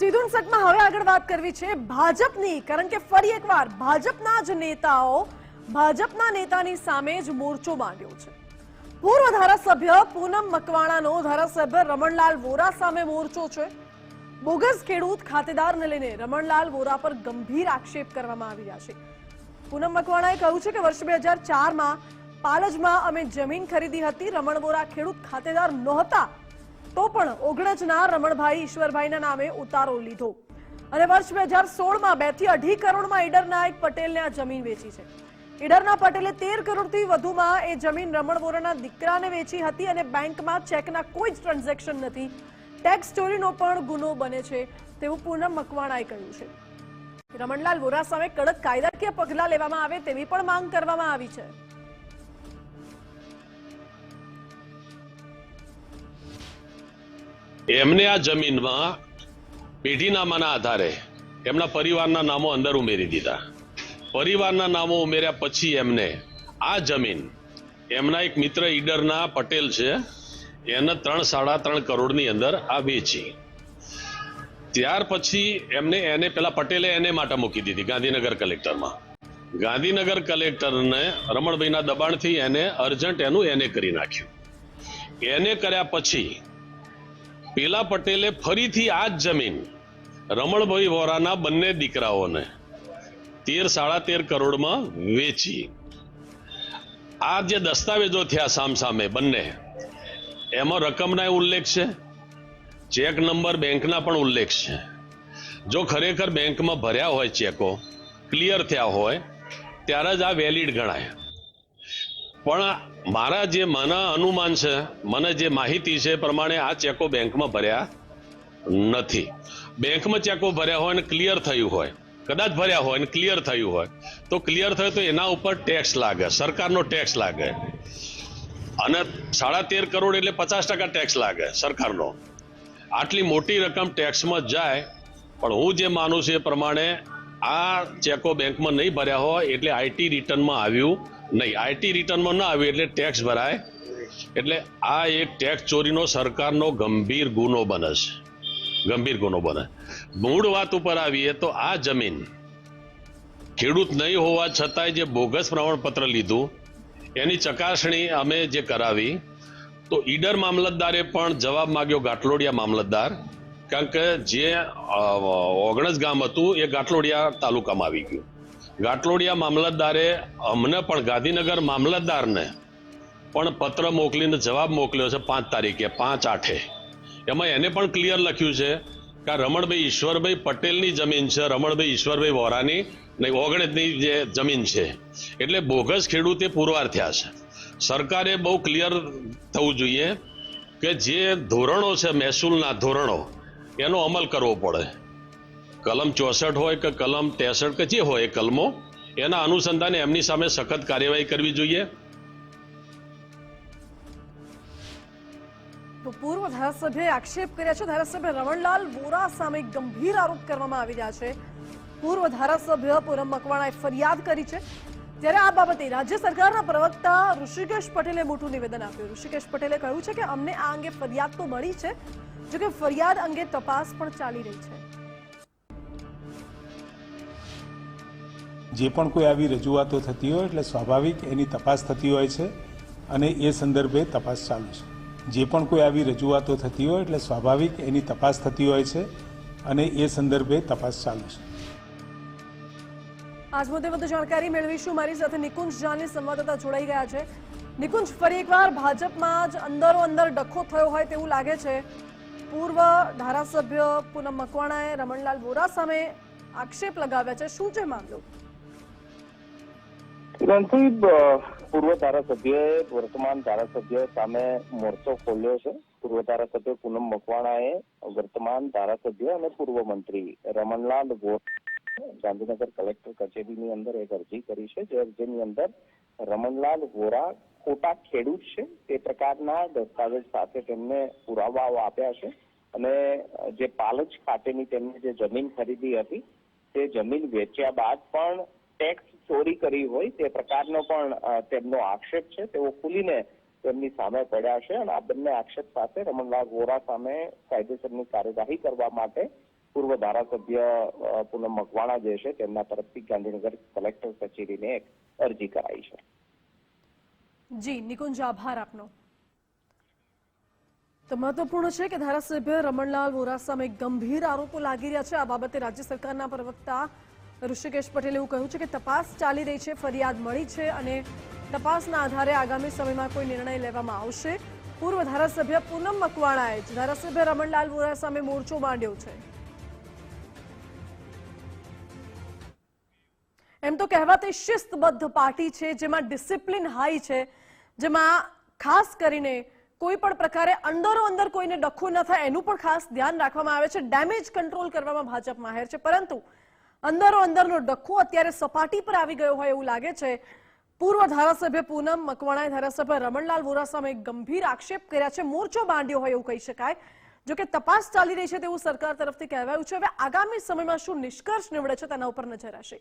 સીધું સકમાં હવે આગળ વાત કરવી છે ભાજપની, કારણ કે ફરી એકવાર ભાજપના જ નેતાઓ, ભાજપના નેતાની સામે જ મોરચો માંડ્યો છે. પૂર્વ ધારાસભ્ય પૂનમ મકવાણાનો ધારાસભ્ય રમણલાલ વોરા સામે મોરચો છે. બોગસ ખેડૂત ખાતેદારને લઈને રમણલાલ વોરા પર ગંભીર આક્ષેપ કરવામાં આવી રહ્યા છે. પૂનમ મકવાણાએ કહ્યું છે કે વર્ષ બે હજાર ચારમાં પાલજમાં અમે જમીન ખરીદી હતી, રમણ વોરા ખેડૂત ખાતેદાર નહોતા. તો પણ ઓગણજના રમણભાઈ ઈશ્વરભાઈના નામે ઉતારો લીધો. અને વર્ષ બે હજાર સોળમાં બેથી અઢી કરોડમાં ઈડરના એક પટેલને આ જમીન વેચી છે. ઈડરના પટેલે તેર કરોડથી વધુમાં એ જમીન રમણ વોરાના દીકરાને વેચી હતી અને બેંકમાં ચેકના કોઈ જ ટ્રાન્ઝેક્શન નથી. ટેક્સ ચોરીનો પણ ગુનો બને છે તેવું પૂનમ મકવાણાએ કહ્યું છે. રમણલાલ વોરા સામે કડક કાયદાકીય પગલાં લેવામાં આવે તેવી પણ માંગ કરવામાં આવી છે. એમને આ જમીનમાં પેઢીનામાના આધારે એમના પરિવારના નામો અંદર ઉમેરી દીધા. પરિવારના નામો ઉમેર્યા પછી એમને આ જમીન, એમના એક મિત્ર ઈડરના પટેલ છે, એને ત્રણ સાડા ત્રણ કરોડની અંદર આ વેચી. ત્યાર પછી એમને એને પેલા પટેલે એને માટે મૂકી દીધી ગાંધીનગર કલેક્ટરમાં. ગાંધીનગર કલેક્ટરને રમણભાઈના દબાણથી એને અર્જન્ટ એનું એને કરી નાખ્યું. એને કર્યા પછી પેલા પટેલે ફરીથી આ જ જમીન, રમણભાઈ વોરાના બંને દીકરાઓને તેર સાડા તેર કરોડમાં વેચી. આ જે દસ્તાવેજો થયા સામસામે બંને, એમાં રકમના ઉલ્લેખ છે, ચેક નંબર બેંકના પણ ઉલ્લેખ છે. જો ખરેખર બેંકમાં ભર્યા હોય ચેકો, ક્લિયર થયા હોય, ત્યારે જ આ વેલિડ ગણાય. પણ મારા જે મને અનુમાન છે, મને જે માહિતી છે પ્રમાણે આ ચેકો બેંકમાં ભર્યા નથી. બેંકમાં ચેકો ભર્યા હોય અને ક્લિયર થયું હોય, કદાચ ભર્યા હોય અને ક્લિયર થયું હોય, તો ક્લિયર થયું તો એના ઉપર ટેક્સ લાગે, સરકારનો ટેક્સ લાગે. અને સાડા તેર કરોડ એટલે પચાસ ટકા ટેક્સ લાગે સરકારનો. આટલી મોટી રકમ ટેક્સમાં જાય, પણ હું જે માનું છું એ પ્રમાણે આ ચેકો બેંકમાં નહીં ભર્યા હોય, એટલે આઈટી રિટર્નમાં આવ્યું. નહીં આઈટી રિટર્નમાં ન આવ્યું એટલે ટેક્સ ભરાય. એટલે આ એક ટેક્સ ચોરીનો સરકારનો ગંભીર ગુનો બને છે. ગંભીર ગુનો બને. મૂળ વાત ઉપર આવીએ તો આ જમીન ખેડૂત નહીં હોવા છતાંય જે બોગસ પ્રમાણપત્ર લીધું, એની ચકાસણી અમે જે કરાવી, તો ઈડર મામલતદારે પણ જવાબ માગ્યો ગાટલોડિયા મામલતદાર, કારણ કે જે ઓગણસ ગામ હતું એ ગાટલોડિયા તાલુકામાં આવી ગયું. ગાટલોડિયા મામલતદારે અમને પણ, ગાંધીનગર મામલતદારને પણ પત્ર મોકલીને જવાબ મોકલ્યો છે પાંચ તારીખે, પાંચ આઠે. એમાં એને પણ ક્લિયર લખ્યું છે કે રમણભાઈ ઈશ્વરભાઈ પટેલની જમીન છે, રમણભાઈ ઈશ્વરભાઈ વોરાની ને ઓગણજની જે જમીન છે. એટલે બોગસ ખેડૂતે પુરવાર થયા છે. સરકારે બહુ ક્લિયર થવું જોઈએ કે જે ધોરણો છે, મહેસૂલના ધોરણો, એનો અમલ કરવો પડે. કલમ ચોસઠ હોય કે કલમ ત્રેસઠ કે જે હોય કલમો, એના અનુસંધાને એમની સામે સખત કાર્યવાહી કરવી જોઈએ. તો પૂર્વ ધારાસભ્યએ આક્ષેપ કર્યા છે. ધારાસભ્ય રમણલાલ વોરા સામે ગંભીર આરોપ કરવામાં આવી રહ્યા છે. પૂર્વ ધારાસભ્ય પૂનમ મકવાણાએ ફરિયાદ કરી છે. ત્યારે આ બાબતે રાજ્ય સરકારના પ્રવક્તા ઋષિકેશ પટેલે મોટું નિવેદન આપ્યું. ઋષિકેશ પટેલે કહ્યું છે કે અમને આ અંગે ફરિયાદ તો મળી છે, જોકે ફરિયાદ અંગે તપાસ પણ ચાલી રહી છે. જે પણ કોઈ આવી રજૂઆતો થતી હોય એટલે સ્વાભાવિક એની તપાસ થતી હોય છે અને એ સંદર્ભે તપાસ ચાલુ છે. જે પણ કોઈ આવી રજૂઆતો થતી હોય એટલે સ્વાભાવિક એની તપાસ થતી હોય છે અને એ સંદર્ભે તપાસ ચાલુ છે. આજ મુદ્દે વધુ જાણકારી મેળવીશું. મારી સાથે નિકુંજ જાની સંવાદદાતા જોડાઈ ગયા છે. નિકુંજ, ફરી એકવાર ભાજપમાં જ અંદરો અંદર ડખો થયો હોય તેવું લાગે છે. પૂર્વ ધારાસભ્ય પૂનમ મકવાણાએ રમણલાલ વોરા સામે આક્ષેપ લગાવ્યા છે. શું છે મામલો? રણજીત પૂર્વ ધારાસભ્યએ, વર્તમાન ધારાસભ્ય સામે મોરચો ખોલ્યો છે. પૂર્વ ધારાસભ્ય પૂનમ મકવાણાએ, વર્તમાન ધારાસભ્ય અને પૂર્વ મંત્રી રમણલાલ ગોર ગાંધીનગર કલેક્ટર કચેરીની અંદર એક અરજી કરી છે, જે અરજીની અંદર રમણલાલ વોરા ખોટા ખેડૂત છે. તે પ્રકારના દસ્તાવેજ સાથે તેમને પુરાવાઓ આપ્યા છે અને જે પાલજ ખાતેની તેમની જે જમીન ખરીદી હતી, તે જમીન વેચ્યા બાદ પણ ટેક્સ ચોરી કરી હોય તે પ્રકારનો પણ તેમનો આક્ષેપ છે. તેઓ ખુલીને તેમની સામે પડ્યા છે અને આ બંને આક્ષેપ સાથે રમણલાલ વોરા સામે કાયદેસરની કાર્યવાહી કરવા માટે પૂર્વ ધારાસભ્ય પૂનમ મકવાણા જે છે તેમના તરફથી ગાંધીનગર કલેક્ટર કચેરીને એક અરજી કરાઈ છે. જી, નિકુંજ, આભાર આપનો. તો મહત્વપૂર્ણ છે કે ધારાસભ્ય રમણલાલ વોરા સામે ગંભીર આરોપો લાગી રહ્યા છે. આ બાબતે રાજ્ય સરકારના પ્રવક્તા ઋષિકેશ પટેલે એવું કહ્યું છે કે તપાસ ચાલી રહી છે, ફરિયાદ મળી છે અને તપાસના આધારે આગામી સમયમાં કોઈ નિર્ણય લેવામાં આવશે. પૂર્વ ધારાસભ્ય પૂનમ મકવાણાએ ધારાસભ્ય રમણલાલ વોરા સામે મોરચો માંડ્યો છે. એમ તો કહેવાતી શિસ્તબદ્ધ પાર્ટી છે, જેમાં ડિસિપ્લિન હાઈ છે, જેમાં ખાસ કરીને કોઈ પણ પ્રકારે અંદરો અંદર કોઈને ડખો ન થાય, એનું પણ ખાસ ધ્યાન રાખવામાં આવે છે. ડેમેજ કંટ્રોલ કરવામાં ભાજપ માહેર છે, પરંતુ અંદરો અંદરનો ડખો અત્યારે સપાટી પર આવી ગયો હોય એવું લાગે છે. પૂર્વ ધારાસભ્ય પૂનમ મકવાણાએ ધારાસભ્ય રમણલાલ વોરા સામે ગંભીર આક્ષેપ કર્યા છે. મોરચો બાંધ્યો હોય એવું કહી શકાય. જો કે તપાસ ચાલી રહી છે તેવું સરકાર તરફથી કહેવાયું છે. હવે આગામી સમયમાં શું નિષ્કર્ષ નીવડે છે તેના ઉપર નજર હશે.